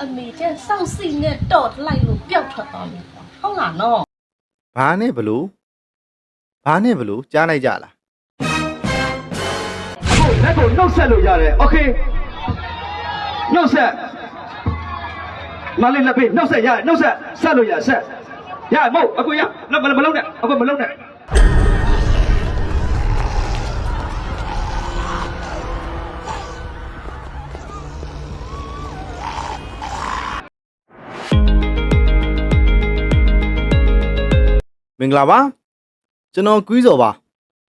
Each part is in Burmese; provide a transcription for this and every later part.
အမေကျန်စောက်စီနဲ့တော့လိုက်လို့ပျောက်ထွက်သွားပြီကွာဟုတ်လားနော် ဘာနဲ့ဘလို့ဘာနဲ့ဘလို့ကြားလိုက်ကြလား ဟုတ်လက်ကိုနှုတ်ဆက်လို့ရတယ်โอเคနှုတ်ဆက်မလေးလက်ပေးနှုတ်ဆက်ရတယ်နှုတ်ဆက်ဆက်လို့ရဆက်ရမဟုတ်အကိုရမမမလုံးနဲ့အကိုမလုံးနဲ့ မင်္ဂလာပါကျွန်တော်ကွီးစော်ပါ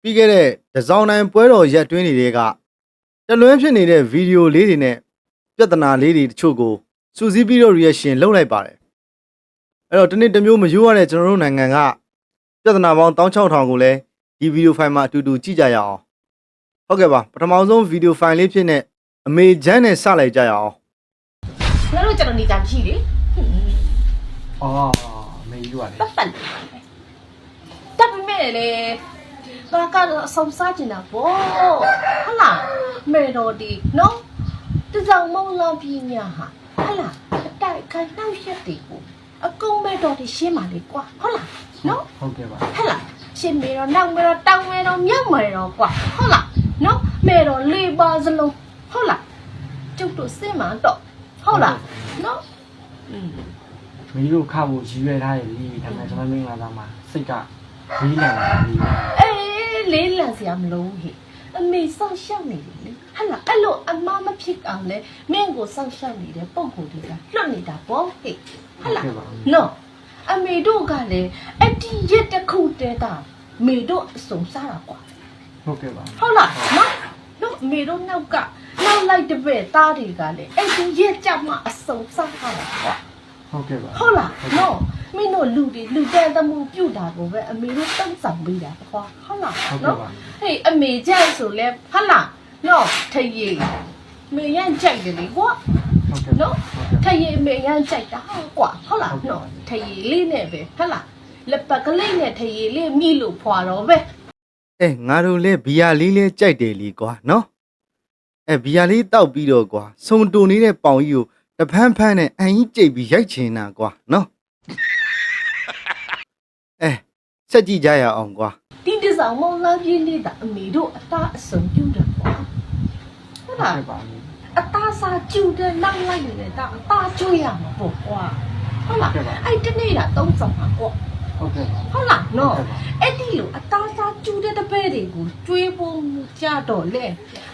ပြီးခဲ့တဲ့ဒဇောင်းတိုင်းပွဲတော်ရက်တွင်းတွေကတလွဲဖြစ်နေတဲ့ဗီဒီယိုလေးတွေနဲ့ပြဿနာလေးတွေတချို့ကိုစူးစီးပြီးတော့ reaction လုပ်လိုက်ပါတယ်အဲ့တော့ဒီနေ့တစ်မျိုးမရိုးရတဲ့ကျွန်တော်တို့နိုင်ငံကပြဿနာပေါင်း16000ကိုလည်းဒီဗီဒီယိုဖိုင်မှာအတူတူကြည့်ကြရအောင်ဟုတ်ကဲ့ပါပထမဆုံးဗီဒီယိုဖိုင်လေးဖြစ်နေအမေဂျန်နဲ့စလိုက်ကြရအောင်ငါတို့ကျွန်တော်နေကြမရှိလေအော်မေယူရတယ်ပတ်ပတ် တပ်ပေမဲ့လေဘာကတော့အဆုံးစားကျင်တာပေါ့ဟုတ်လားမေတော်ဒီနော်တစောင်းမုံလောင်ပြင်းညာဟာဟုတ်လားအတိုက်ခိုင်နှောက်ရက်တွေကိုအကုန်မေတော်ဒီရှင်းပါလေကွာဟုတ်လားနော်ဟုတ်ကဲ့ပါဟဲ့လားရှင်မေတော့နောက်မေတော့တောင်းမေတော့မြောက်မေတော့ကွာဟုတ်လားနော်မေတော့လေးပါစလုံးဟုတ်လားကျုပ်တို့စင်မှတော့ဟုတ်လားနော်อืมမီးတို့ခဖို့ရည်ရွယ်ထားရည်ဒါပေမဲ့ကျွန်တော်မင်္ဂလာသားမှာစိတ်က မီးလန်လာပြီးအေးလေးလံစရာမလိုဟိအမေစောင့်ရှောက်နေတယ်လေဟဲ့လားအဲ့လိုအမမဖြစ်အောင်လေမင်းကိုစောင့်ရှောက်နေတဲ့ပုံကိုယ်တွေကလွတ်နေတာပေါ့ဟိဟဲ့လားနော်အမေတို့ကလည်းအတီးရက်တစ်ခုတည်းကမေတို့အစုံစားတာကွာဟုတ်ကဲ့ပါဟုတ်လားနော်နော်အမေတို့နောက်ကနောက်လိုက်တပည့်သားတွေကလည်းအဲ့ဒီရက်ကြမှာအစုံစားတာကွာဟုတ်ကဲ့ပါဟုတ်လားနော် မင်းတို့လူတွေလူတန်တမှုပြုတ်တာကိုပဲအမေတို့တုံ့ဆောင်ပေးတာကွာဟုတ်လားဟုတ်ကဲ့နော်ပါဟေးအမေကြိုက်ဆိုလဲဟုတ်လားနော်ထရေမေရန်ကြိုက်တယ်လေကွာဟုတ်ကဲ့နော်ထရေမေရန်ကြိုက်တာကွာဟုတ်လားဟုတ်ကဲ့နော်ထရေလေးနဲ့ပဲဟုတ်လားလက်ပတ်ကလေးနဲ့ထရေလေးမိလို့ဖွာတော့ပဲအဲငါတို့လည်းဘီယာလေးလေးကြိုက်တယ်လीကွာနော်အဲဘီယာလေးတောက်ပြီးတော့ကွာစုံတူနေတဲ့ပေါင်ကြီးကိုတဖန်းဖန်းနဲ့အန်ကြီးကြိတ်ပြီးရိုက်ချင်တာကွာနော်အဲ ဆက်ကြည့်ကြရအောင်ကွာဒီတဆောင်မောင်လာပြင်းနေတာအမေတို့အသားအစုံပြုတ်တယ်ကွာဟုတ်လားဟုတ်ကဲ့ပါအသားစားကျူတဲ့နောက်လိုက်နေတယ်ဒါအသားကျွေးရမှာပေါ့ကွာဟုတ်လားအဲ့တနေ့တာသုံးဆောင်ပါကွာဟုတ်ကဲ့ပါဟုတ်လားနော်ဟုတ်ကဲ့ပါအဲ့ဒီလိုအသားစားကျူတဲ့တပည့်တွေကိုကျွေးဖို့ကြတော့လေ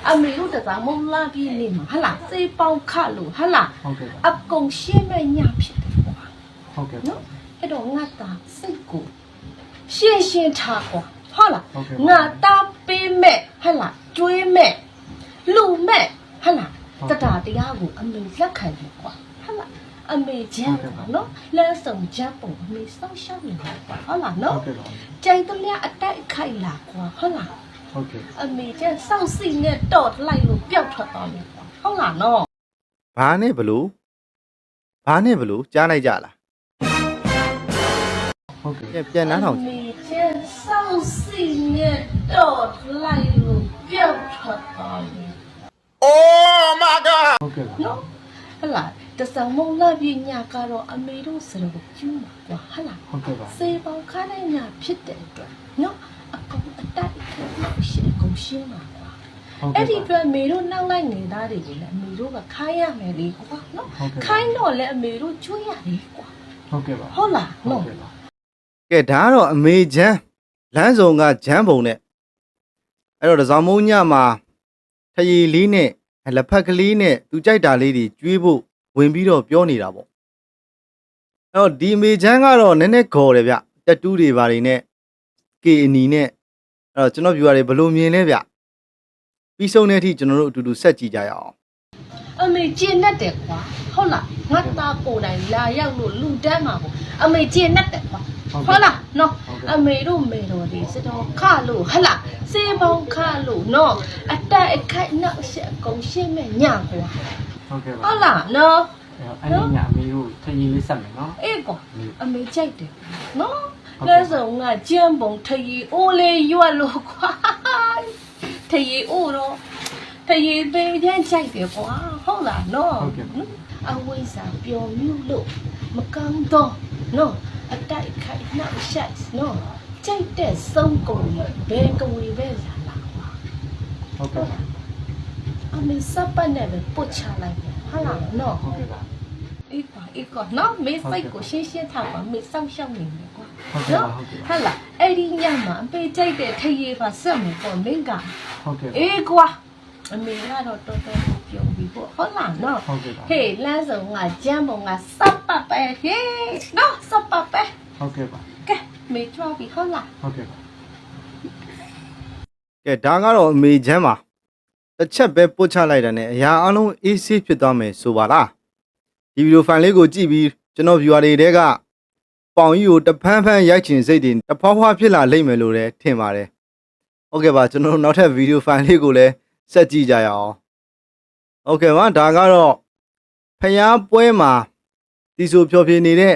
အမေတို့တစားမုံလာပြင်းနေမှာဟတ်လားစေးပေါင်းခလို့ဟတ်လားဟုတ်ကဲ့ပါအကုန်ရှင်းမဲ့ညဖြစ်တယ်ကွာဟုတ်ကဲ့ပါနော်အဲ့တော့ငါသားစိတ်ကို ရှင်းရှင်းထားကွာဟုတ်လားဟုတ်ကဲ့ပါ ငါသားပေးမဲ့ဟတ်လားကျွေးမဲ့လူမဲ့ဟတ်လားတတာတရားကိုအမေလက်ခံတယ်ကွာဟတ်လားအမေချမ်းပါနော်လဲဆောင်ချမ်းပုံအမေစောင့်ရှောက်နေတာကွာဟုတ်လားနော်ဟုတ်ကဲ့ပါကြိုင်တလျအတိုက်ခိုက်လာကွာဟုတ်လားဟုတ်ကဲ့အမေကျန်စောင့်စီနဲ့တော့လိုက်လို့ပျောက်ထွက်သွားပြီကွာဟုတ်လားနော် ဘာနဲ့ဘလို့ဘာနဲ့ဘလို့ကြားလိုက်ကြလားဟုတ်ကဲ့ပြန်ပြန်နားထောင်ကြည့်အမေကျန်စော င့်စီနဲ့တော့လိုက်လို့ပျောက်ထွက်သွားပြီဟုတ်ကဲ့ပါနော်ဟုတ်လားတစံမုံလာပြညာကတော့အမေတို့စရကိုကျူးမှာကွာဟုတ်လားဟုတ်ကဲ့ပါစေပေါင်ခါတဲ့ညာဖြစ်တဲ့အတွက်နော်အကုန်အတိုက်ခိုက်လို့ရှင်းအကုန်ရှင်းမှာကွာဟုတ်အဲ့ကဲ့ဒီပါအတွက်အမေတို့နောက်လိုက်နေသားတွေကိုလည်းအမေတို့ကခိုင်းရမယ်လေကွာနော်ဟုတ်ကဲ့ပါခိုင်းတော့လည်းအမေတို့ကျွေးရတယ်ကွာဟုတ်ကဲ့ပါဟုတ်လားဟုတ်နော်ကဲ့ပါကဲဒါကတော့အမေဂျန် လမ်းဆောင်ကဂျန်ပုံနဲ့အဲ့တော့ဒဇောင်မုံညမှာထရီလေးနဲ့လက်ဖက်ကလေးနဲ့သူကြိုက်တာလေးတွေကျွေးဖို့ဝင်ပြီးတော့ပြောနေတာပေါ့အဲ့တော့ဒီအမေဂျန်ကတော့နည်းနည်းခေါ်တယ်ဗျတက်တူးတွေဘာတွေနဲ့ကေအနီနဲ့အဲ့တော့ကျွန်တော် viewer တွေဘယ်လိုမြင်လဲဗျပြီးဆုံးတဲ့အထိကျွန်တော်တို့အတူတူဆက်ကြည့်ကြရအောင် အမေကျင်တတ်တယ်ကွာဟုတ်လားငါသားကိုယ်တိုင်လာရောက်လို့လူတန်းမှာပေါ့အမေကျင်တတ်တယ်ကွာဟုတ်လားနော်အမေတို့မေတော်ဒီစတော်ခလို့ဟလားစေပေါင်းခလို့နော်အတက်အခိုက်နောက်ရှက်အကုန်ရှင်းမဲ့ညကွာဟုတ်ကဲ့ပါဟုတ်လားနော်အဲ့ဒီညအမေတို့ထရင်လေးဆက်မယ်နော်အေးကွာအမေကြိုက်တယ်နော်ဟုတ်ကဲ့လဲဆောင်ကကျန်းပုံထရီအိုးလေးရွက်လို့ကွာထရီအိုးတော့ ထရီပေးချမ်းကြိုက်တယ်ကွာဟုတ်လားနော်ဟုတ်ကဲ့ပါအအဝိဇ္ဇာပျော်မြူးလို့မကောင်းတော့နော်အတိုက်ခိုက်နှောက်ရှက်နော်ကြိုက်တဲ့ဆုံးကုန်ရဲ့ဘယ်ကဝေပဲလာလာကွာဟုတ်ကဲ့ပါအမေစပ်ပတ်နဲ့ပဲပုတ်ချလိုက်တယ်ဟာလားနော်ဟုတ်ကဲ့ပါအေးကွာအေးကွာနော်မေးစိတ်ကိုရှင်းရှင်းထားပါမေးစောင့်ရှောက်နေတယ်ကွာဟုတ်ကဲ့ပါဟုတ်ကဲ့ပါဟာလားအဲ့ဒီညမှာအပေကြိုက်တဲ့ထရေပါစက်မယ်ပေါ့မင်းကဟုတ်ကဲ့ပါအေးကွာ အမေကတော့တော်တော်ပြုံးပြီပေါ့ဟုတ်လားနော်ဟုတ်ကဲ့ပါဟေးလမ်းဆောင်ကကြမ်းပုံကစပ်ပတ်ပဲဟေးနော်စပ်ပတ်ပဲဟုတ်ကဲ့ပါကဲမေးကြွပြီဟုတ်လားဟုတ်ကဲ့ပါကဲဒါကတော့အမေချမ်းပါတစ်ချက်ပဲပို့ချလိုက်တာနဲ့အရာအလုံးအေးဆေးဖြစ်သွားမယ်ဆိုပါလားဒီဗီဒီယိုဖိုင်လေးကိုကြည့်ပြီးကျွန်တော် viewer တွေတဲကပေါင်ကြီးကိုတဖန်းဖန်းရိုက်ချင်စိတ်တွေတဖွာဖွာဖြစ်လာလိမ့်မယ်လို့လည်းထင်ပါတယ်ဟုတ်ကဲ့ပါကျွန်တော်တို့နောက်ထပ်ဗီဒီယိုဖိုင်လေးကိုလည်း ဆက်ကြည့်ကြရအောင်ဟုတ်ကဲ့ပါဒါကတော့ဖျားပွဲမှာတီဆိုဖြောပြနေတဲ့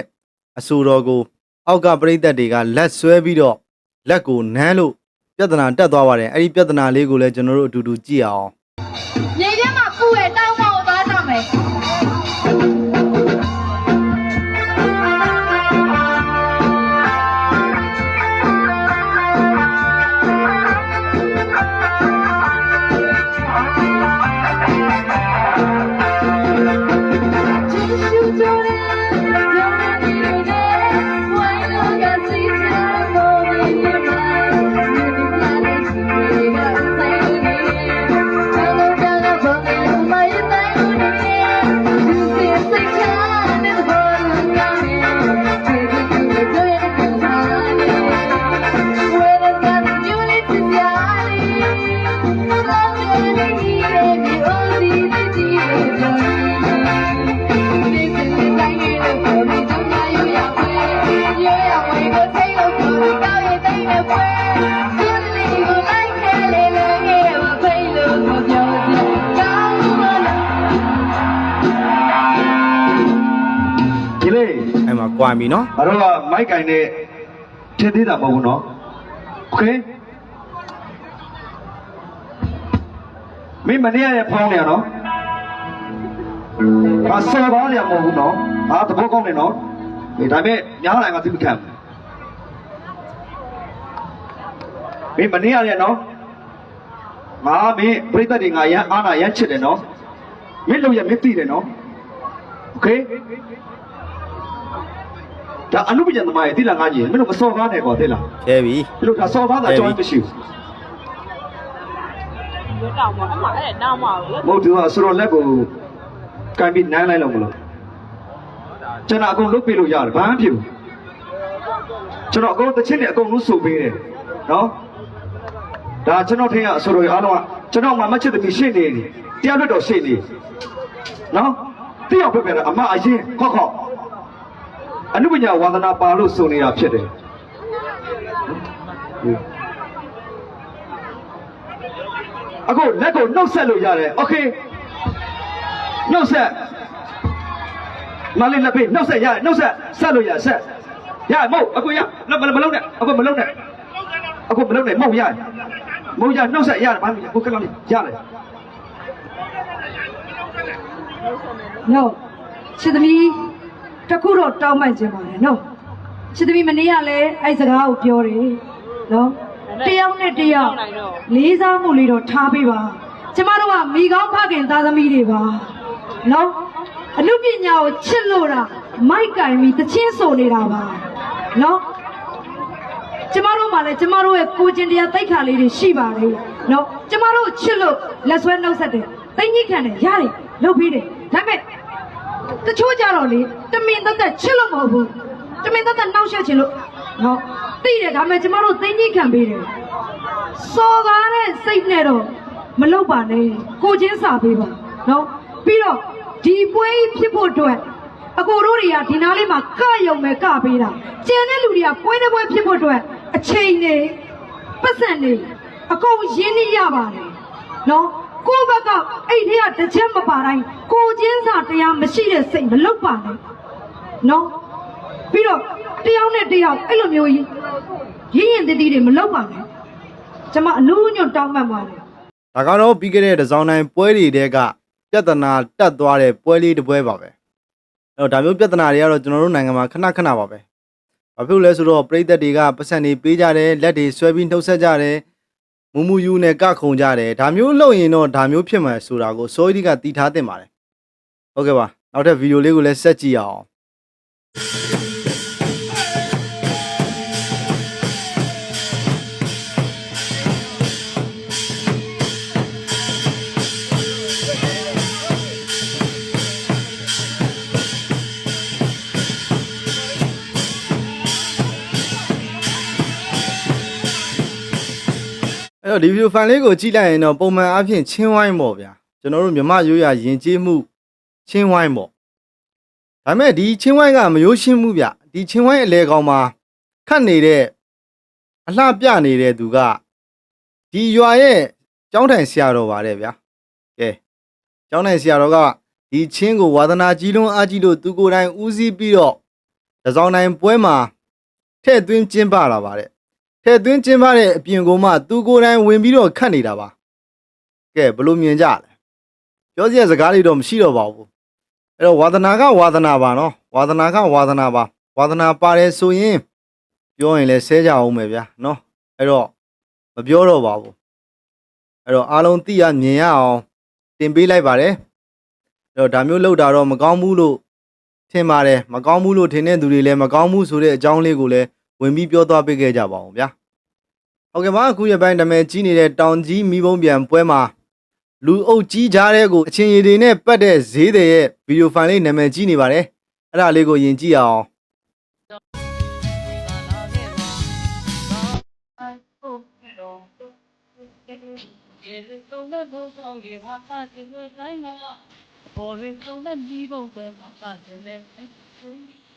အဆူတော်ကို အောက်ကပရိသတ်တွေကလက်ဆွဲပြီးတော့လက်ကိုနမ်းလို့ပြဿနာတက်သွားပါတယ်အဲ့ဒီပြဿနာလေးကိုလည်းကျွန်တော်တို့အတူတူကြည့်အောင်မြေထဲမှာပူရဲ့တောင်းပေါ်သွားကြမယ် အဲ့မှာကြွားပြီနော် ငါတို့ကမိုက်ကင်နဲ့ထင်းသေးတာမဟုတ်ဘူးနော်โอเคမင်းမနေရတဲ့ဖောင်းနေရနော်အဆောပါရမဟုတ်ဘူးနော်အာတဘောကောင်းနေနော်ဒီဒါပေမဲ့ညားလိုက်ငါသိမခံဘူးမင်းမနေရတဲ့နော်ငါမင်းပြိတ္တတွေငါရမ်းအားနာရမ်းချစ်တယ်နော်မင်းလုံးရမင်းသိတယ်နော်โอเค ဒါအနုပညာသမားရဲ့တိလာငါကြီးမင်းတို့မစော်ကားနဲ့ကွာတိလာကျဲပြီမင်းတို့ဒါစော်ကားတာကြောင်းမရှိဘူးတောင်းပါအမအဲ့တောင်းပါလို့မဟုတ်သူကဆိုတော့လက်ကိုကန်ပြီးနမ်းလိုက်လို့မလို့ကျွန်တော်အကုန်လုပ်ပေးလို့ရတယ်ဘာမှမဖြစ်ဘူးကျွန်တော်အကုန်တစ်ချက်နဲ့အကုန်လုံးစုပ်ပေးတယ်နော်ဒါကျွန်တော်ထင်ရအဆိုတော်ရအားလုံးကကျွန်တော်မှမချစ်သမီးရှင်းနေတယ်တရားလွတ်တော်ရှင်းနေနော်တယောက်ပဲပဲအမအရင်ခောက်ခောက် အနုပညာဝါသနာပါလို့ဆိုနေတာဖြစ်တယ် အခုလက်ကိုနှုတ်ဆက်လို့ရတယ်โอเคနှုတ်ဆက်မလေးလက်ပေးနှုတ်ဆက်ရတယ်နှုတ်ဆက်ဆက်လို့ရဆက်ရမဟုတ်အခုရလက်မလုံးနဲ့အခုမလုံးနဲ့အခုမလုံးနဲ့မဟုတ်ရမဟုတ်ရနှုတ်ဆက်ရတယ်ဘာလို့အခုကလေးရတယ် နော်ချစ်သမီး တစ်ခုတော့တောင်းမှန်ခြင်းပါတယ်နော်ချစ်သမီးမနေ့ကလည်းအဲ့စကားကိုပြောတယ်နော်တယောက်နဲ့တယောက်လေးစားမှုလေးတော့ထားပေးပါကျမတို့ကမိကောင်းဖခင်သားသမီးတွေပါနော်အမှုပညာကိုချစ်လို့တာမိုက်ကင်ပြီးတချင်းဆိုနေတာပါနော်ကျမတို့မှလည်းကျမတို့ရဲ့ကိုကျင်တရားတိုက်ခါလေးတွေရှိပါလေနော်ကျမတို့ချစ်လို့လက်ဆွဲနှုတ်ဆက်တယ်တိတ်ကြီးခံတယ်ရတယ်လုပ်ပြီးတယ်ဒါပေမဲ့ တချို့ကြတော့လေတမင်သက်သက်ချစ်လို့မဟုတ်ဘူးတမင်သက်သက်နှောက်ယှက်ချင်လို့နော်သိတယ်ဒါပေမဲ့ကျမတို့သိကြီးခံပေးတယ်စော်ကားတဲ့စိတ်နဲ့တော့မလုပ်ပါနဲ့ကိုချင်းစာပေးပါနော်ပြီးတော့ဒီပွဲကြီးဖြစ်ဖို့အတွက်အကိုတို့တွေကဒီနားလေးမှာကရုံပဲကပေးတာကျန်တဲ့လူတွေကပွဲတစ်ပွဲဖြစ်ဖို့အတွက်အချိန်နေပတ်စံနေအကုန်ရင်းနှီးရပါတယ်နော် ကိုယ့်ဘက်ကအဲ့ဒီကတစ်ချက်မပါတိုင်းကိုချင်းစာတရားမရှိတဲ့စိတ်မလုပ်ပါနဲ့နော်ပြီးတော့တယောက်နဲ့တယောက်အဲ့လိုမျိုးကြီးရင်းရင်တည်တည်တွေမလုပ်ပါနဲ့ကျွန်မအနူးညွတ်တောင်းပန်ပါတယ်ဒါကတော့ပြီးခဲ့တဲ့ဒီဇိုင်းတိုင်းပွဲတွေတဲကပြဿနာတက်သွားတဲ့ပွဲလေးတစ်ပွဲပါပဲအဲ့တော့ဒါမျိုးပြဿနာတွေကတော့ကျွန်တော်တို့နိုင်ငံမှာခဏခဏပါပဲဘာဖြစ်လို့လဲဆိုတော့ပြည်သက်တွေကပတ်စံတွေပေးကြတယ်လက်တွေဆွဲပြီးနှုတ်ဆက်ကြတယ် မူမူယူနဲ့ကခုံကြတယ်ဒါမျိုးလုပ်ရင်တော့ဒါမျိုးဖြစ်မှာဆိုတာကိုစိုးရီကတီးထားတင်ပါတယ်ဟုတ်ကဲ့ပါနောက်ထပ်ဗီဒီယိုလေးကိုလည်းဆက်ကြည့်ရအောင် တော့ဒီဗီဒီယိုဖိုင်လေးကိုကြည့်လိုက်ရင်တော့ပုံမှန်အားဖြင့်ချင်းဝိုင်းပေါ့ဗျာကျွန်တော်တို့မြမရိုးရယဉ်ကျေးမှုချင်းဝိုင်းပေါ့ဒါပေမဲ့ဒီချင်းဝိုင်းကမရိုးရှင်းမှုဗျဒီချင်းဝိုင်းအလဲကောင်မှာခတ်နေတဲ့အလှပြနေတဲ့သူကဒီရွာရဲ့ကျောင်းထိုင်ဆရာတော်ပါတယ်ဗျာကဲကျောင်းထိုင်ဆရာတော်ကဒီချင်းကိုဝါသနာကြီးလွန်းအားကြီးလို့သူကိုယ်တိုင်ဦးစီးပြီးတော့တစောင်းတိုင်းပွဲမှာထည့်သွင်းကျင်းပလာပါတယ် ထဲသွင်းကျင်းပတဲ့အပြင်ကိုမှသူကိုယ်တိုင်ဝင်ပြီးတော့ခတ်နေတာပါကဲဘလို့မြင်ကြလဲပြောစရာစကားတွေတော့မရှိတော့ပါဘူးအဲ့တော့ဝါသနာကဝါသနာပါနော်ဝါသနာကဝါသနာပါဝါသနာပါတယ်ဆိုရင်ပြောရင်လည်းဆဲကြအောင်မယ်ဗျာနော်အဲ့တော့မပြောတော့ပါဘူးအဲ့တော့အားလုံးသိရမြင်ရအောင်တင်ပေးလိုက်ပါတယ်အဲ့တော့ဒါမျိုးလောက်တာတော့မကောင်းဘူးလို့ထင်ပါတယ်မကောင်းဘူးလို့ထင်တဲ့သူတွေလည်းမကောင်းဘူးဆိုတဲ့အကြောင်းလေးကိုလည်း ဝင်ပြီးပြောသွားပေးခဲ့ကြပါအောင်ဗျာဟုတ်ကဲ့ပါအခုရပိုင်းနာမည်ကြီးနေတဲ့တောင်ကြီးမိဘုံပြန်ပွဲမှာလူအုပ်ကြီးကြားတဲ့ကိုအချင်းရည်တွေနဲ့ပတ်တဲ့ဈေးတွေရဲ့ဗီဒီယိုဖိုင်လေးနာမည်ကြီးနေပါတယ်အဲ့ဒါလေးကိုယင်ကြည့်အောင်ပေါ်ရင်ဆုံးတဲ့ဒီဘုံပဲပါပါတယ်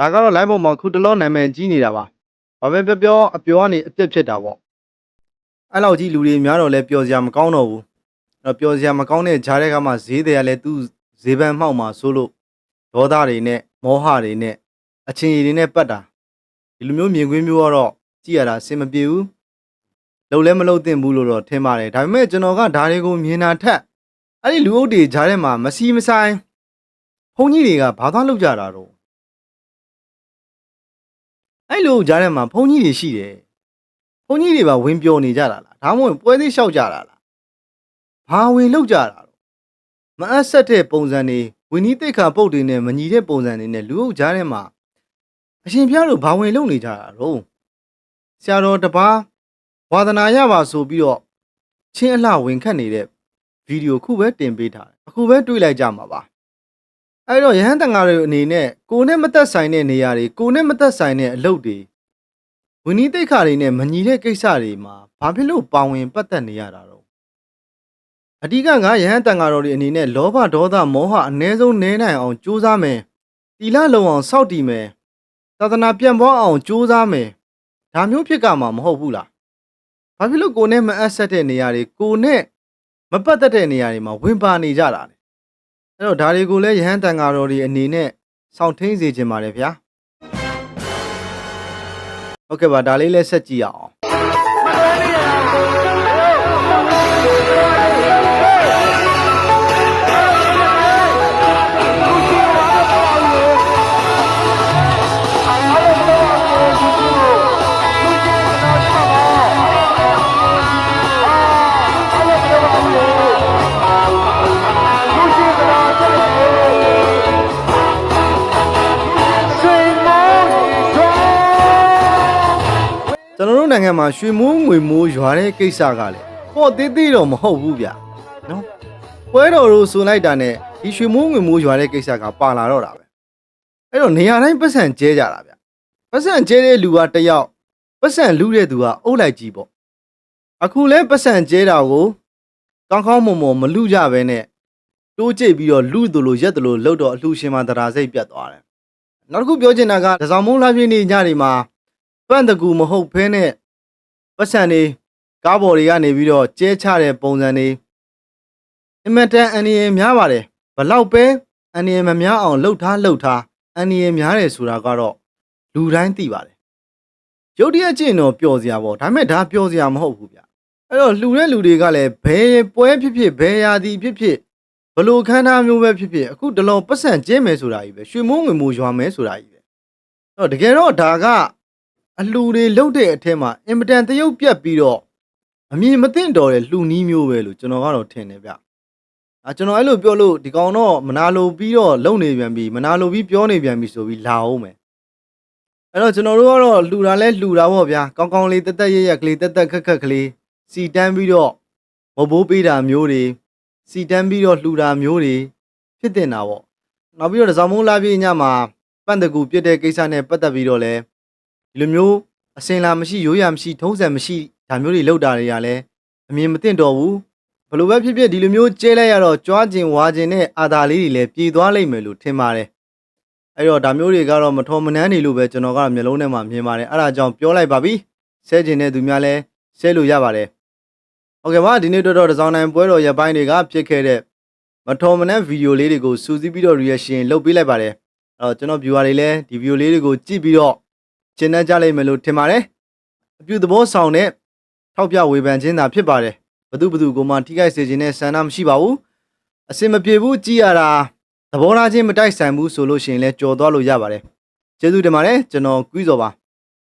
ဒါကတော့ line ပေါ်မှာခုတလောနာမည်ကြီးနေတာပါဘာပဲပြောပြောအပြောကနေအပြစ်ဖြစ်တာပေါ့အဲ့လောက်ကြီးလူတွေများတော့လဲပျော်စရာမကောင်းတော့ဘူးအဲ့တော့ပျော်စရာမကောင်းတဲ့ဂျားတဲ့ကမှဈေးတွေကလည်းသူ့ဈေးပန်းမှောက်မှာဆိုလို့ဒေါသတွေနဲ့မောဟတွေနဲ့အချင်းရည်တွေနဲ့ပတ်တာဒီလိုမျိုးမြင်ကွင်းမျိုးကတော့ကြည့်ရတာအဆင်မပြေဘူးလုံလဲမလုံသင့်ဘူးလို့တော့ထင်ပါတယ်ဒါပေမဲ့ကျွန်တော်ကဒါတွေကိုမြင်တာထက်အဲ့ဒီလူအုပ်တွေဂျားထဲမှာမစီမဆိုင်ဘုန်းကြီးတွေကဘာသာလုပ်ကြတာတော့ အဲ့လိုကြားထဲမှာဘုန်းကြီးတွေရှိတယ်ဘုန်းကြီးတွေပါဝင်ပြောနေကြတာလားဒါမှမဟုတ်ပွဲသေးလျှောက်ကြတာလားဘာဝင်လောက်ကြတာတော့မအပ်ဆက်တဲ့ပုံစံတွေဝင်းနီးတိတ်ခါပုတ်တွေနဲ့မညီတဲ့ပုံစံတွေနဲ့လူအုပ်ကြားထဲမှာအရှင်ပြတို့ဘာဝင်လုံနေကြတာတော့ဆရာတော်တပါးဝါသနာရပါဆိုပြီးတော့ချင်းအလှဝင်ခတ်နေတဲ့ဗီဒီယိုခုပဲတင်ပေးထားတယ်အခုပဲတွေ့လိုက်ကြမှာပါ အဲ့တော့ရဟန်းတန်ဃာတွေအနေနဲ့ကိုနဲ့မသက်ဆိုင်တဲ့နေရာတွေကိုနဲ့မသက်ဆိုင်တဲ့အလုပ်တွေဝိနည်းတိတ်ခါတွေနဲ့မညီတဲ့ကိစ္စတွေမှာဘာဖြစ်လို့ပါဝင်ပတ်သက်နေရတာတော့အဓိကငါရဟန်းတန်ဃာတော်တွေအနေနဲ့လောဘဒေါသမောဟအ ਨੇ ဆုံးနည်းနိုင်အောင်ကြိုးစားမယ်တီလလုံအောင်စောင့်တည်မယ်သာသနာပြန့်ပွားအောင်ကြိုးစားမယ်ဒါမျိုးဖြစ်ကမှာမဟုတ်ဘူးလားဘာဖြစ်လို့ကိုနဲ့မအပ်ဆက်တဲ့နေရာတွေကိုနဲ့မပတ်သက်တဲ့နေရာတွေမှာဝင်ပါနေကြတာလဲ အဲ့တော့ဒါတွေကိုလည်းယဟန်တန်ဃာတော်တွေအနေနဲ့စောင့်ထိန်စေခြင်းပါတယ်ဗျာဟုတ်ကဲ့ပါဒါလေးလည်းဆက်ကြည့်ရအောင် န်တော်တို့နိုင်ငံမှာရွှေမိုးငွေမိုးရွာတဲ့ကိစ္စကလည်းပေါ့သေးသေးတော့မဟုတ်ဘူးဗျနော်ပွဲတော်တို့ဆိုလိုက်တာနဲ့ဒီရွှေမိုးငွေမိုးရွာတဲ့ကိစ္စကပါလာတော့တာပဲအဲ့တော့နေရာတိုင်းပတ်စံကျဲကြတာဗျပတ်စံကျဲတဲ့လူကတစ်ယောက်ပတ်စံလူတဲ့သူကအုပ်လိုက်ကြီးပေါ့အခုလဲပတ်စံကျဲတာကိုကောင်းကောင်းမွန်မွန်မလူကြပဲနဲ့တိုးကျိတ်ပြီးတော့လူတို့လိုရက်တို့လိုလှုပ်တော့အလှရှင်မှတရားစိတ်ပြတ်သွားတယ်နောက်တစ်ခုပြောချင်တာကဒဇောင်မုံလာပြည့်နေ့ညတွေမှာပန့်တကူမဟုတ်ဖဲနဲ့ ပတ်စံတွေကားပေါ်တွေကနေပြီးတော့ကျဲချတဲ့ပုံစံတွေအင်မတန်အန်ရီများပါတယ်ဘလောက်ပဲအန်ရီမများအောင်လှုပ်ထားလှုပ်ထားအန်ရီများတယ်ဆိုတာကတော့လူတိုင်းသိပါတယ်ရုတ်တရက်ကျင့်တော့ပျော်စရာပေါ့ဒါပေမဲ့ဒါပျော်စရာမဟုတ်ဘူးဗျအဲ့တော့လှူတဲ့လူတွေကလည်းဘယ်ပွဲဖြစ်ဖြစ်ဘယ်ရာသီဖြစ်ဖြစ်ဘလို့ခန်းသားမျိုးပဲဖြစ်ဖြစ်အခုတလောပတ်စံကျဲမယ်ဆိုတာကြီးပဲရွှေမိုးငွေမိုးရွာမယ်ဆိုတာကြီးပဲအဲ့တော့တကယ်တော့ဒါက အလှူတွေလှုပ်တဲ့အထက်မှာအင်မတန်တရုပ်ပြက်ပြီးတော့အမြင်မသိတော့တဲ့လှူနီးမျိုးပဲလို့ကျွန်တော်ကတော့ထင်တယ်ဗျအာကျွန်တော်အဲ့လိုပြောလို့ဒီကောင်တော့မနာလိုပြီးတော့လုံနေပြန်ပြီမနာလိုပြီးပြောနေပြန်ပြီဆိုပြီးလာအောင်မယ်အဲ့တော့ကျွန်တော်တို့ကတော့လှူတာလဲလှူတာပေါ့ဗျာကောင်းကောင်းလေးတက်တက်ရရက်ကလေးတက်တက်ခက်ခက်ကလေးစီတန်းပြီးတော့မဘိုးပေးတာမျိုးတွေစီတန်းပြီးတော့လှူတာမျိုးတွေဖြစ်တင်တာပေါ့နောက်ပြီးတော့ဒဇောင်မုံလာပြည့်ညမှာပန့်တကူပြစ်တဲ့ကိစ္စနဲ့ပတ်သက်ပြီးတော့လဲ ဒီလိုမျိုးအစင်လာမရှိရိုးရာမရှိထုံးစံမရှိဒါမျိုးတွေလောက်တာတွေကလည်းအမြင်မသိတော့ဘူးဘလို့ပဲဖြစ်ဖြစ်ဒီလိုမျိုးကျဲလိုက်ရတော့ကြွားကျင်ဝါကျင်တဲ့အာသာလေးတွေလည်းပြည်သွားလိမ့်မယ်လို့ထင်ပါတယ်အဲ့တော့ဒါမျိုးတွေကတော့မထော်မနှမ်းနေလို့ပဲကျွန်တော်ကတော့မျိုးလုံးထဲမှာမြင်ပါတယ်အဲ့ဒါကြောင့်ပြောလိုက်ပါပြီဆဲကျင်တဲ့သူများလည်းဆဲလို့ရပါတယ်ဟုတ်ကဲ့ပါဒီနေ့တော့တော့ဒီဇိုင်းနိုင်ပွဲတော်ရပိုင်းတွေကဖြစ်ခဲ့တဲ့မထော်မနှမ်းဗီဒီယိုလေးတွေကိုစူးစီးပြီးတော့ reaction လုပ်ပေးလိုက်ပါတယ်အဲ့တော့ကျွန်တော် viewer တွေလည်းဒီဗီဒီယိုလေးတွေကိုကြည့်ပြီးတော့ ကျင်းတတ်ကြလိမ့်မယ်လို့ထင်ပါတယ်အပြုသဘောဆောင်တဲ့ထောက်ပြဝေဖန်ခြင်းသာဖြစ်ပါတယ်ဘသူဘသူကိုမှထိခိုက်စေခြင်းနဲ့ဆန္ဒမရှိပါဘူးအစင်မပြေဘူးကြည်ရတာသဘောထားချင်းမတိုက်ဆိုင်ဘူးဆိုလို့ရှိရင်လည်းကြော်သွားလို့ရပါတယ်ကျေးဇူးတင်ပါတယ်ကျွန်တော်ကွီးစော်ပါ